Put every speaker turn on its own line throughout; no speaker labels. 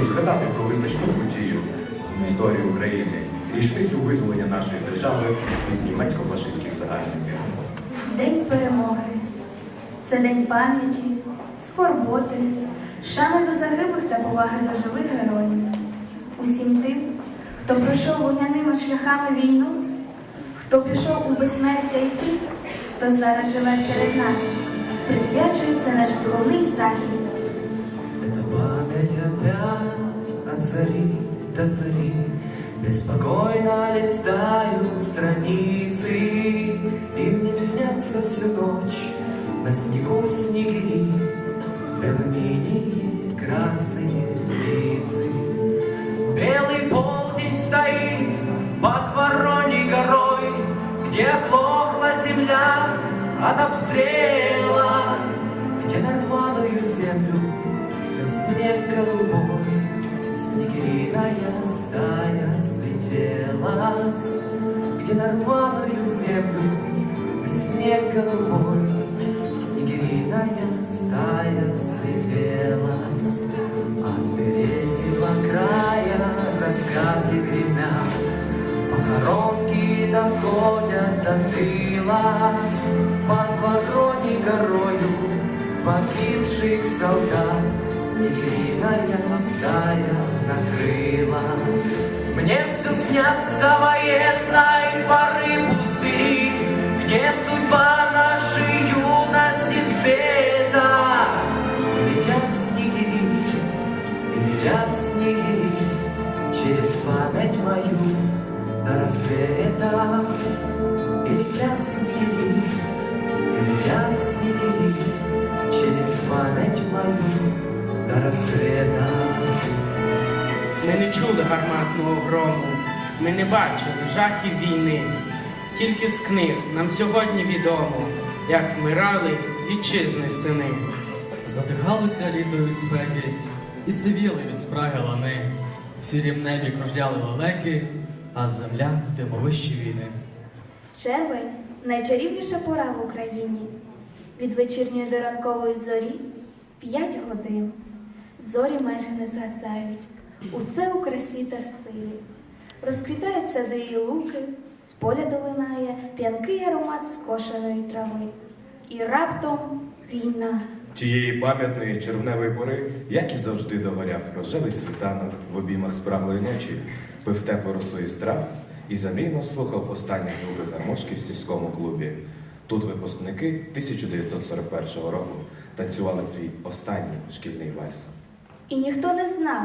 щоб згадати про визначну подію в історії України, річницю визволення нашої держави від німецько-фашистських загарбників.
День перемоги. Це день пам'яті, скорботи, шани до загиблих та поваги до живих героїв. Усім тим, хто пройшов вогняними шляхами війну, хто пішов у безсмертя ті, хто зараз живе серед нас, присвячується наш головний захід.
От зари до зари Беспокойно листаю страницы И мне снятся всю ночь на снегу снегири. Белые красные лица. Белый полдень стоит под Вороней горой Где отлохла земля от обстрела Где над малою землю снег голубой Снегириная стая слетелась Где на рваную землю снег голубой Снегириная стая слетелась От переднего края раскаты гремят Похоронки доходят до тыла. Под Вороней горою погибших солдат Снегириная стая накрыла. Мне все снятся военной поры пустыри Где судьба нашей юности света. И летят снегири, и летят снегири Через память мою до рассвета. И летят снегири, и летят снегири Через память мою до рассвета
Ми не чули гарматного грому, ми не бачили жахів війни. Тільки з книг нам сьогодні відомо, як вмирали вітчизни сини.
Задихалося літо від спеки, і сивіли від спраги лани. В сірім небі кружляли лелеки, а земля димовищі війни.
Червень найчарівніша пора в Україні. Від вечірньої до ранкової зорі п'ять годин. Зорі майже не згасають, усе у красі та силі. Розквітають сади луки, з поля долинає п'янкий аромат скошеної трави. І раптом війна.
Тієї пам'ятної червневої пори, як і завжди догоряв рожевий світанок в обіймах спраглої ночі, пив теплу росою страв і замрійно слухав останні звуки гармошки в сільському клубі. Тут випускники 1941 року танцювали свій останній шкільний вальс.
І ніхто не знав,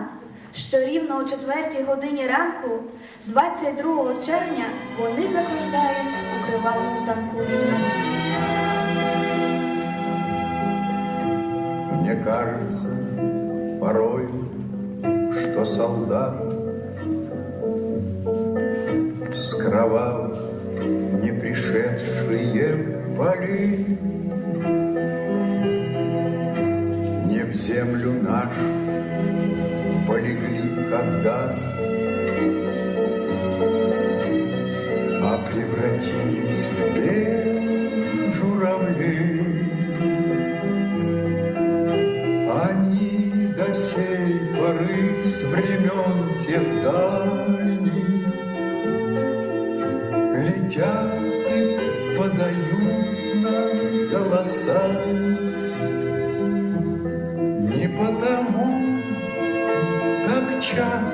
що рівно о четвертій годині ранку, 22 червня, вони закружляють у кривавому танку війни.
Мне кажется порой, что солдат с кровавых не пришедшие поли не в землю нашу журавлей. Они до сей поры с времен тех дальних Летят и подают нам голоса Не потому, как часто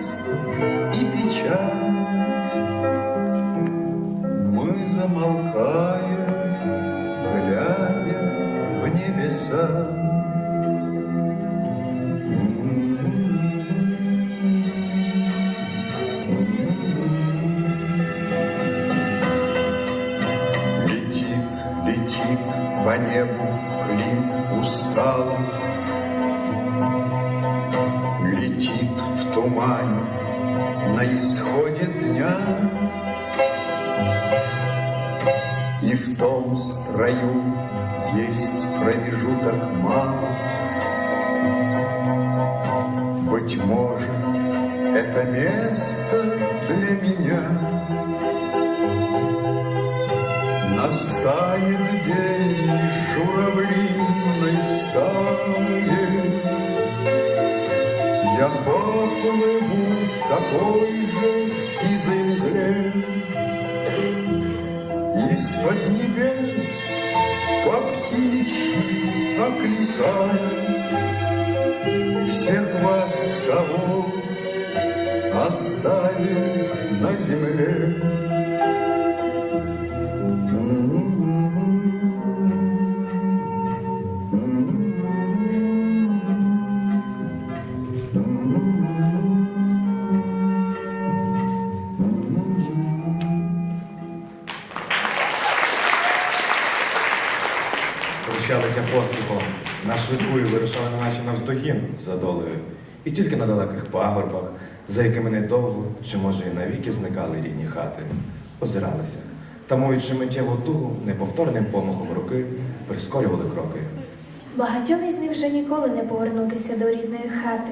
по небу Клим устал. Летит в тумане на исходе дня. И в том строю есть промежуток мало поплыву в такой же сизой мгле Из-под небес, как птички, окликаю Всех вас, кого оставил на земле.
Прощалися поспіхом, на швидку і вирушали наче навздогін за долею. І тільки на далеких пагорбах, за якими недовго, чи може і навіки зникали рідні хати, озиралися, тамуючи миттєву тугу, неповторним помахом руки, прискорювали кроки.
Багатьом із них вже ніколи не повернутися до рідної хати,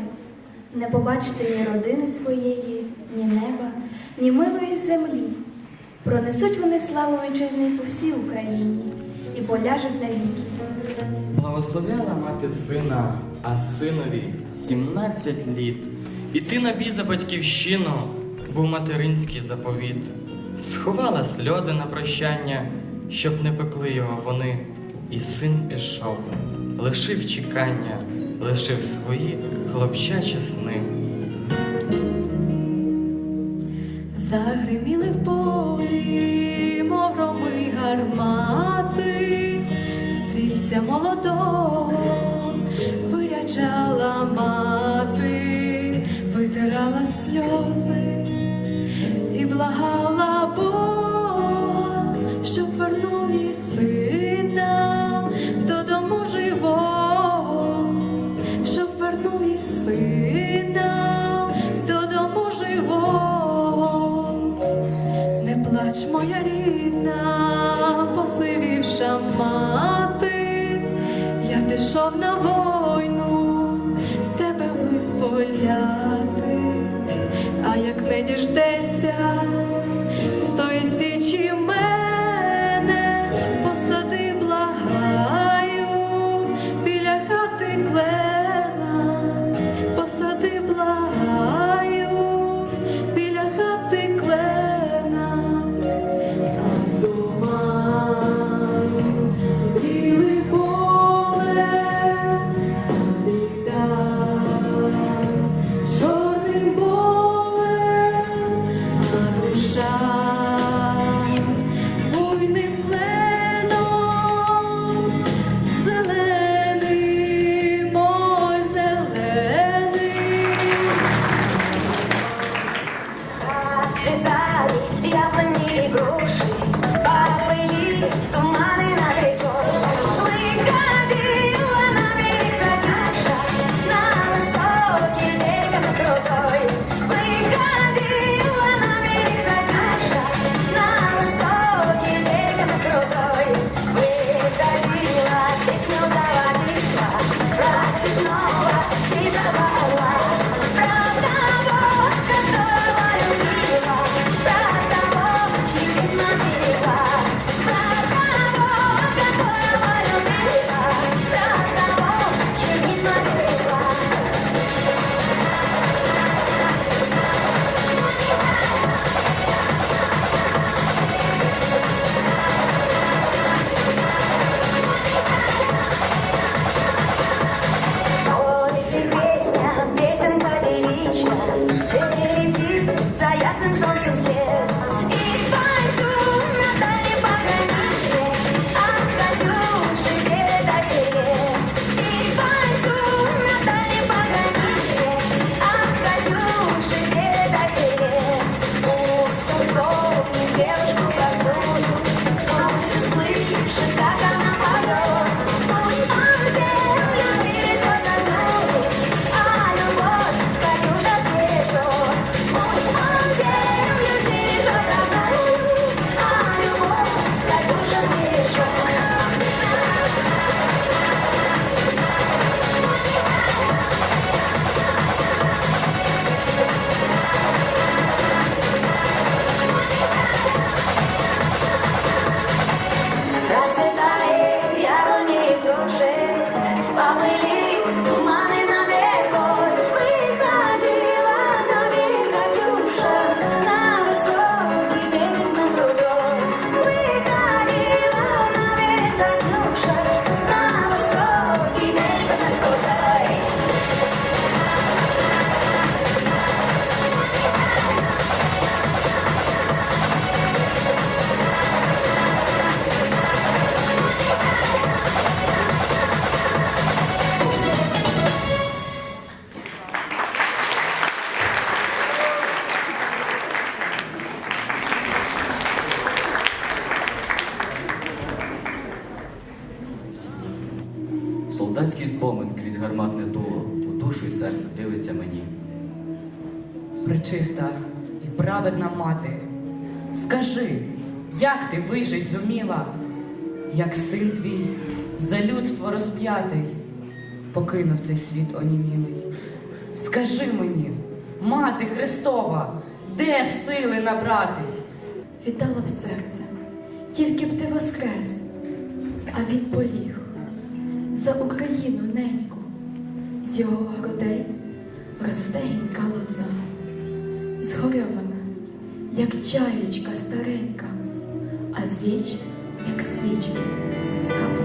не побачити ні родини своєї, ні неба, ні милої землі. Пронесуть вони славу вітчизни по всій Україні і поляжуть навіки.
Благословляла мати сина, а синові сімнадцять літ. Іти на бій за батьківщину був материнський заповіт. Сховала сльози на прощання, щоб не пекли його вони. І син пішов, лишив чекання, лишив свої хлопчачі сни.
Загриміли в полі, мов роми гармати, стрільця молодого виряджала мати, визволяти, а як не діждеся,
солдатський спомин крізь гарматне дуло, у душу і серце дивиться мені.
Пречиста і праведна мати, скажи, як ти вижить зуміла, як син твій за людство розп'ятий покинув цей світ онімілий. Скажи мені, мати Христова, де сили набратись?
Віддала б серце, тільки б ти воскрес, а він поліг за Україну неньку, з його грудей росте гінька лоза, згорьована, як чаєчка старенька, а з віч, як свічки, з.
О,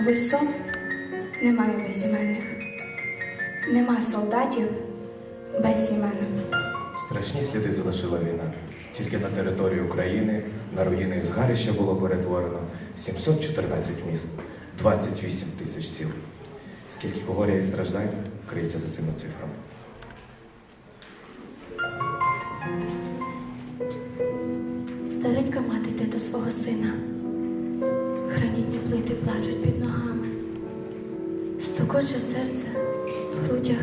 Висот немає безіменних, нема солдатів без імен.
Страшні сліди залишила війна. Тільки на території України на руїни і згарища було перетворено 714 міст, 28 тисяч сіл. Скільки горя і страждань криється за цими цифрами.
Старенька мати йде до свого сина. Стукоче серце в грудях,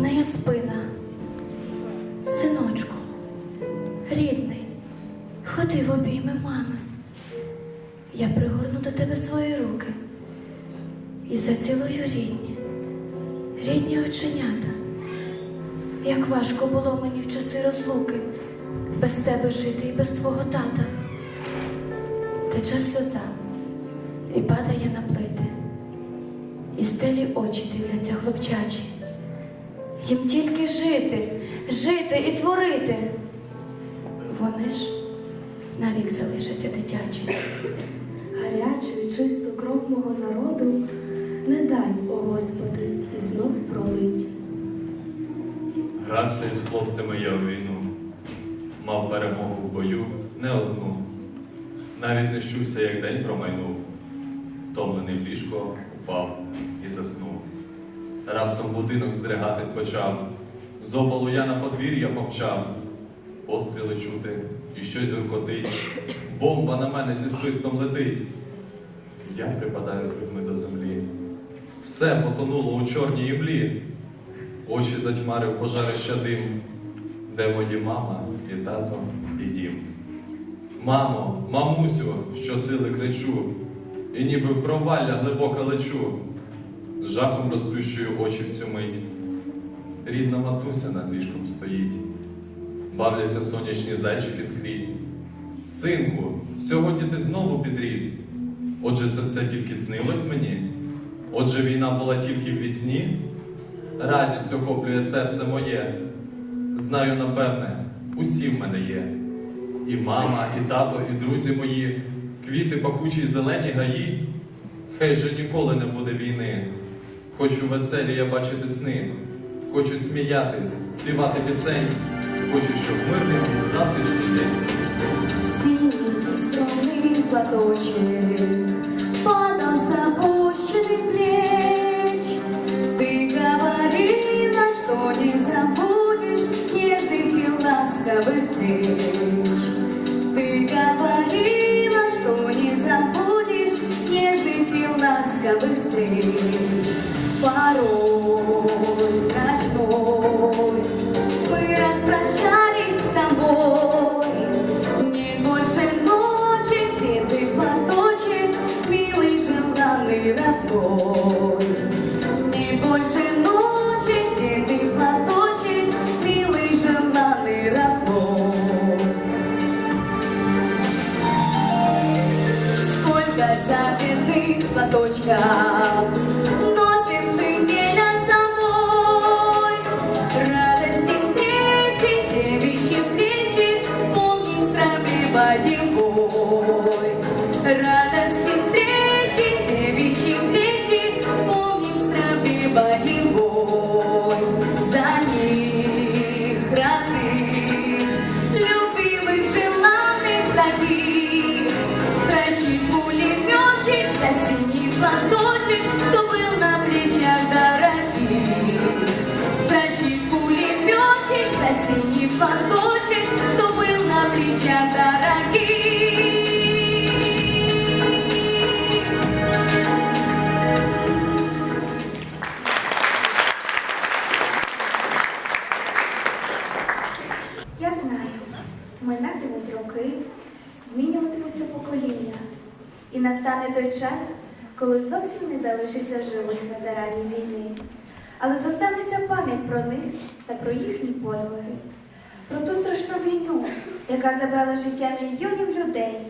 неє спина. Синочку, рідний, ходи в обійми мами. Я пригорну до тебе свої руки і зацілую рідні, рідні оченята. Як важко було мені в часи розлуки без тебе жити і без твого тата. Тече сльоза і падає на плити, і стелі очі дивляться хлопчачі. Їм тільки жити, жити і творити. Вони ж навік залишаться дитячі.
гарячу і чисту кров мого народу, не дай, о Господи, і знов пролить.
Грався із хлопцями я у війну, мав перемогу в бою не одну. Навіть не щувся, як день промайнув, втомлений в ліжко упав і заснув. Раптом будинок здригатись почав, з оболу я на подвір'я помчав, постріли чути і щось гуркотить, бомба на мене зі свистом летить. Я припадаю грудьми до землі. Все потонуло у чорній імлі. Очі затьмарив пожарища дим, де мої мама і тато і дім. Мамо, мамусю, щосили кричу, і ніби провалля глибоко лечу. Жахом розплющую очі в цю мить. Рідна матуся над ліжком стоїть, бавляться сонячні зайчики скрізь. Синку, сьогодні ти знову підріс. Отже, це все тільки снилось мені. Отже, війна була тільки в вісні. Радість охоплює серце моє. Знаю, напевне, усі в мене є. І мама, і тато, і друзі мої, квіти пахучі й зелені гаї. Хай же ніколи не буде війни. Хочу веселі я бачити сни, хочу сміятись, співати пісень, хочу, щоб мирний був завтрашній день.
Синий стройный платочек Падал с опущенных плеч Ты говорила, что не забудешь Нежных и ласковых встреч Ласковых встреч боевой. За
змінюватимуться покоління. І настане той час, коли зовсім не залишиться живих ветеранів війни, але зостанеться пам'ять про них та про їхні подвиги, про ту страшну війну, яка забрала життя мільйонів людей,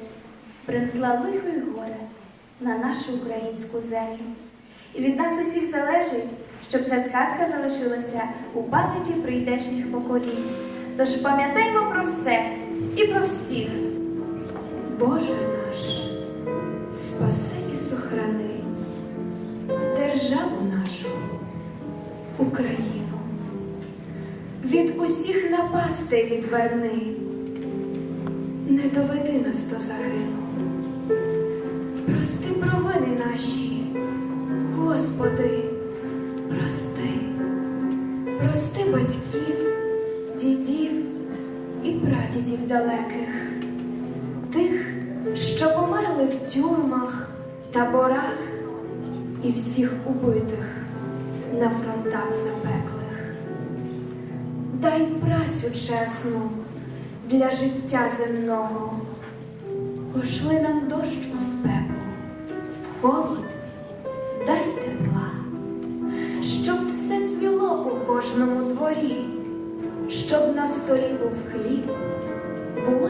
принесла лихо й горе на нашу українську землю. І від нас усіх залежить, щоб ця згадка залишилася у пам'яті прийдешніх поколінь. Тож пам'ятаймо про все і про всіх.
Боже наш, спаси і сохрани державу нашу, Україну. Від усіх напастей відверни, не доведи нас до загину. Прости провини наші, Господи, прости, прости батьків, дідів і прадідів далеких що померли в тюрмах, таборах і всіх убитих на фронтах запеклих. Дай працю чесну для життя земного, пошли нам дощ у спеку, в холод дай тепла, щоб все цвіло у кожному дворі, щоб на столі був хліб, було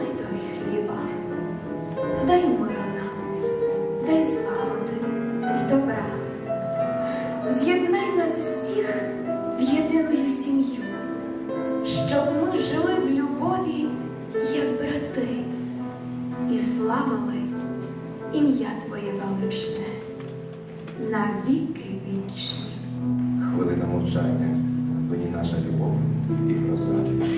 любов і